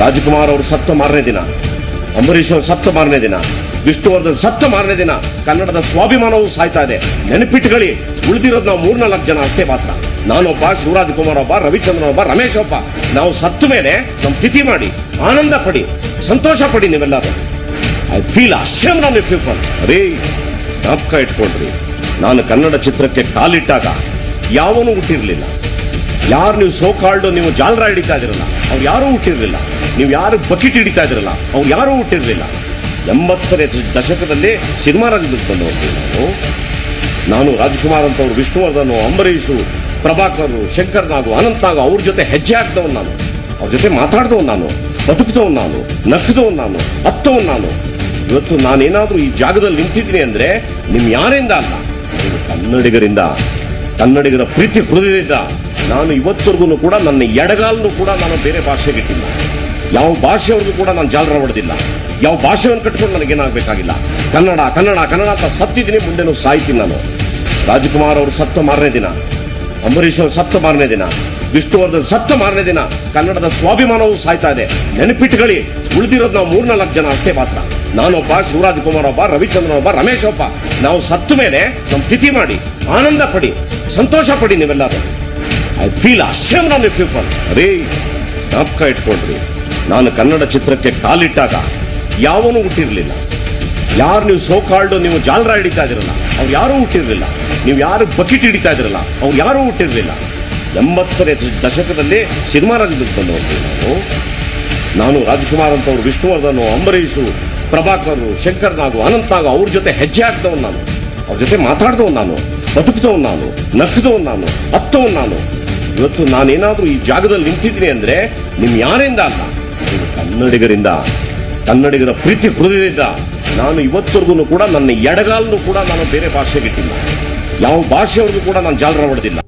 ರಾಜಕುಮಾರ್ ಅವರು ಸತ್ತ ಮಾರನೇ ದಿನ, ಅಂಬರೀಷ್ ಅವರು ಸತ್ತ ಮಾರನೇ ದಿನ ವಿಷ್ಣುವರ್ಧನ್ ಸತ್ತ ಮಾರನೇ ದಿನ, ಕನ್ನಡದ ಸ್ವಾಭಿಮಾನವೂ ಸಾಯ್ತಾ ಇದೆ. ನೆನಪಿಟ್ಟುಗಳಿ ಉಳಿದಿರೋದು ನಾವು ಮೂರ್ನಾಲ್ಕು ಜನ ಅಷ್ಟೇ ಮಾತ್ರ. ನಾನೊಬ್ಬ ಶಿವರಾಜ್ ಕುಮಾರ್ ಒಬ್ಬ ರವಿಚಂದ್ರ ಒಬ್ಬ, ರಮೇಶ್ ಒಬ್ಬ. ನಾವು ಸತ್ತ ಮೇಲೆ ನಮ್ಮ ತಿಥಿ ಮಾಡಿ, ಆನಂದ ಪಡಿ, ಸಂತೋಷ ಪಡಿ ನೀವೆಲ್ಲರೂ. I feel awesome on people ರೀ ಜ್ಞಾಪಕ ಇಟ್ಕೊಂಡ್ರಿ. ನಾನು ಕನ್ನಡ ಚಿತ್ರಕ್ಕೆ ಕಾಲಿಟ್ಟಾಗ ಯಾವನು ಹುಟ್ಟಿರ್ಲಿಲ್ಲ. ಯಾರು ನೀವು ಸೋಕಾಲ್ಡು ನೀವು ಜಾಲರ ಹಿಡಿತಾ ಇದ್ರಲ್ಲ, ಅವ್ರು ಯಾರೂ ಹುಟ್ಟಿರಲಿಲ್ಲ. ನೀವು ಯಾರು ಬಕೆಟ್ ಹಿಡಿತಾ ಇದ್ರಲ್ಲ, ಅವ್ರು ಯಾರೂ ಹುಟ್ಟಿರಲಿಲ್ಲ. ಎಂಬತ್ತನೇ ದಶಕದಲ್ಲಿ ಸಿನಿಮಾ ರಂಗದಲ್ಲಿ ಬಂದವರು ನಾವು. ನಾನು ರಾಜ್ಕುಮಾರ್ ಅಂತವ್ರು ವಿಷ್ಣುವರ್ಧನು, ಅಂಬರೀಷು, ಪ್ರಭಾಕರು ಶಂಕರ್ ನಾಗು ಅನಂತ್ ನಾಗು ಅವ್ರ ಜೊತೆ ಹೆಜ್ಜೆ ಹಾಕ್ದವನು ನಾನು. ಅವ್ರ ಜೊತೆ ಮಾತಾಡ್ದವನು ನಾನು, ಬದುಕಿದವನು ನಾನು ನಕ್ಕಿದವನು ನಾನು, ಹತ್ತವನು ನಾನು. ಇವತ್ತು ನಾನೇನಾದರೂ ಈ ಜಾಗದಲ್ಲಿ ನಿಂತಿದ್ದೀನಿ ಅಂದರೆ ನಿಮ್ಮ ಯಾರಿಂದ ಅಲ್ಲ? ಕನ್ನಡಿಗರಿಂದ. ಕನ್ನಡಿಗರ ಪ್ರೀತಿ ಹೃದಯದಿಂದ. ನಾನು ಇವತ್ತರೆಗೂ ಕೂಡ ನನ್ನ ಎಡಗಾಲನ್ನು ಕೂಡ ನಾನು ಬೇರೆ ಭಾಷೆಗೆ ಬಿಟ್ಟಿಲ್ಲ ಯಾವ ಭಾಷೆಯವ್ರಿಗೂ ಕೂಡ ನಾನು ಜಾಲರ ಹೊಡೆದಿಲ್ಲ. ಯಾವ ಭಾಷೆಯನ್ನು ಕಟ್ಕೊಂಡು ನನಗೇನಾಗಬೇಕಾಗಿಲ್ಲ ಕನ್ನಡ ಕನ್ನಡ ಕನ್ನಡ ಅಂತ ಸತ್ತಿದ್ದೀನಿ, ಮುಂದೆನೂ ಸಾಯ್ತೀನಿ ನಾನು. ರಾಜಕುಮಾರ್ ಅವರು ಸತ್ತ ಮಾರನೇ ದಿನ. ಅಂಬರೀಷ್ ಅವರು ಸತ್ತ ಮಾರನೇ ದಿನ. ವಿಷ್ಣುವರ್ಧನ್ ಸತ್ತ ಮಾರನೇ ದಿನ. ಕನ್ನಡದ ಸ್ವಾಭಿಮಾನವು ಸಾಯ್ತಾ ಇದೆ. ನೆನಪಿಟ್ಟುಗಳಿ ಉಳಿದಿರೋದು ನಾವು ಮೂರ್ನಾಲ್ಕು ಜನ ಅಷ್ಟೇ ಮಾತ್ರ. ನಾನೊಬ್ಬ, ಶಿವರಾಜ್ ಕುಮಾರ್ ಒಬ್ಬ ರವಿಚಂದ್ರ ಒಬ್ಬ, ರಮೇಶ್ ಒಬ್ಬ. ನಾವು ಸತ್ತ ಮೇಲೆ ನಮ್ಮ ತಿಥಿ ಮಾಡಿ ಆನಂದ ಪಡಿ, ಸಂತೋಷ ಪಡಿ ನೀವೆಲ್ಲರೂ. I feel awesome on people ರೇ ಜ್ಞಾಪಕ ಇಟ್ಕೊಳ್ರಿ ನಾನು ಕನ್ನಡ ಚಿತ್ರಕ್ಕೆ ಕಾಲಿಟ್ಟಾಗ ಯಾವನು ಹುಟ್ಟಿರಲಿಲ್ಲ. ಯಾರು ನೀವು ಸೋಕಾಲ್ಡು, ನೀವು ಜಾಲರ ಹಿಡಿತಾ ಇದ್ರಲ್ಲ, ಅವ್ರು ಯಾರೂ ಹುಟ್ಟಿರಲಿಲ್ಲ. ನೀವು ಯಾರು ಬಕೆಟ್ ಹಿಡಿತಾ ಇದ್ರಲ್ಲ, ಅವ್ರು ಯಾರೂ ಹುಟ್ಟಿರಲಿಲ್ಲ. ಎಂಬತ್ತನೇ ದಶಕದಲ್ಲಿ ಸಿನಿಮಾ ರಂಗದಲ್ಲಿ ಬಂದವರು ನಾವು. ನಾನು ರಾಜ್ಕುಮಾರ್ ಅಂತವ್ರು ವಿಷ್ಣುವರ್ಧನ್, ಅಂಬರೀಷು ನಾಗು ಅನಂತ್ ನಾಗು ಅವ್ರ ಜೊತೆ ಹೆಜ್ಜೆ ಹಾಕ್ದವನು ನಾನು. ಅವ್ರ ಜೊತೆ ಮಾತಾಡ್ದವನು ನಾನು. ಬದುಕಿದವನು ನಾನು ನಕ್ಕದವನು ನಾನು, ಹತ್ತವನು ನಾನು. ಇವತ್ತು ನಾನೇನಾದ್ರೂ ಈ ಜಾಗದಲ್ಲಿ ನಿಂತಿದ್ದೀನಿ ಅಂದ್ರೆ ನಿಮ್ ಯಾರಿಂದ ಅಲ್ಲ? ಕನ್ನಡಿಗರಿಂದ, ಕನ್ನಡಿಗರ ಪ್ರೀತಿ ಹೃದಯದಿಂದ. ನಾನು ಇವತ್ತರೆಗೂ ಕೂಡ ನನ್ನ ಎಡಗಾಲನ್ನು ಕೂಡ ನಾನು ಬೇರೆ ಭಾಷೆಗೆ ಇಟ್ಟಿಲ್ಲ. ಯಾವ ಭಾಷೆಯವ್ರಿಗೂ ಕೂಡ ನಾನು ಜಾಲರ ಹೊಡೆದಿಲ್ಲ.